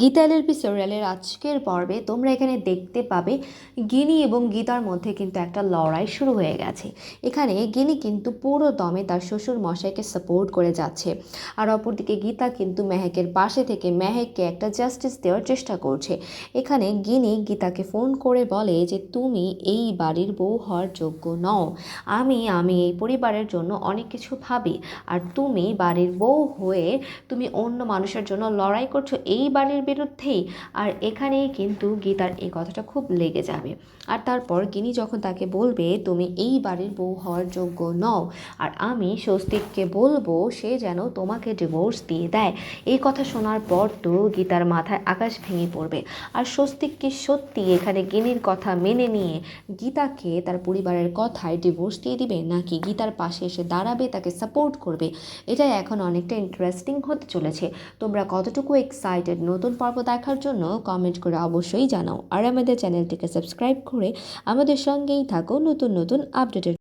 Gita LLP সিরিয়ালের আজকের পর্বে তোমরা এখানে দেখতে পাবে গিনি এবং গীতার মধ্যে কিন্তু একটা লড়াই শুরু হয়ে গেছে। এখানে গিনি কিন্তু পুরো দমে তার শ্বশুর মশাইকে সাপোর্ট করে যাচ্ছে। আর অপরদিকে গীতা কিন্তু মেহেকের পাশে থেকে মেহেককে একটা জাস্টিস দেওয়ার চেষ্টা করছে। এখানে গিনি গীতাকে ফোন করে বলে যে, তুমি এই বাড়ির বউ হওয়ার যোগ্য নও। আমি আমি এই পরিবারের জন্য অনেক কিছু ভাবি। আর তুমি বাড়ির বউ হয়ে তুমি অন্য মানুষের জন্য লড়াই করছ। এই বাড়ির বিরুদ্ধেই। আর এখানেই কিন্তু গীতার এই কথাটা খুব লেগে যাবে। আর তারপর গিনি যখন তাকে বলবে, তুমি এই বাড়ির বউ হওয়ার যোগ্য নও, আর আমি স্বস্তিককে বলব, সে যেন তোমাকে ডিভোর্স দিয়ে দেয়। এই কথা শোনার পর তো গীতার মাথায় আকাশ ভেঙে পড়বে। আর স্বস্তিককে সত্যি এখানে গিনির কথা মেনে নিয়ে গীতাকে তার পরিবারের কথায় ডিভোর্স দিয়ে দিবে, নাকি গীতার পাশে এসে দাঁড়াবে, তাকে সাপোর্ট করবে? এটাই এখন অনেকটা ইন্টারেস্টিং হতে চলেছে। তোমরা কতটুকু এক্সাইটেড নতুন পর্ব দেখার জন্য কমেন্ট করে অবশ্যই জানাও। আর আমাদের চ্যানেলটিকে সাবস্ক্রাইব করে আমাদের সঙ্গেই থাকো নতুন নতুন আপডেটের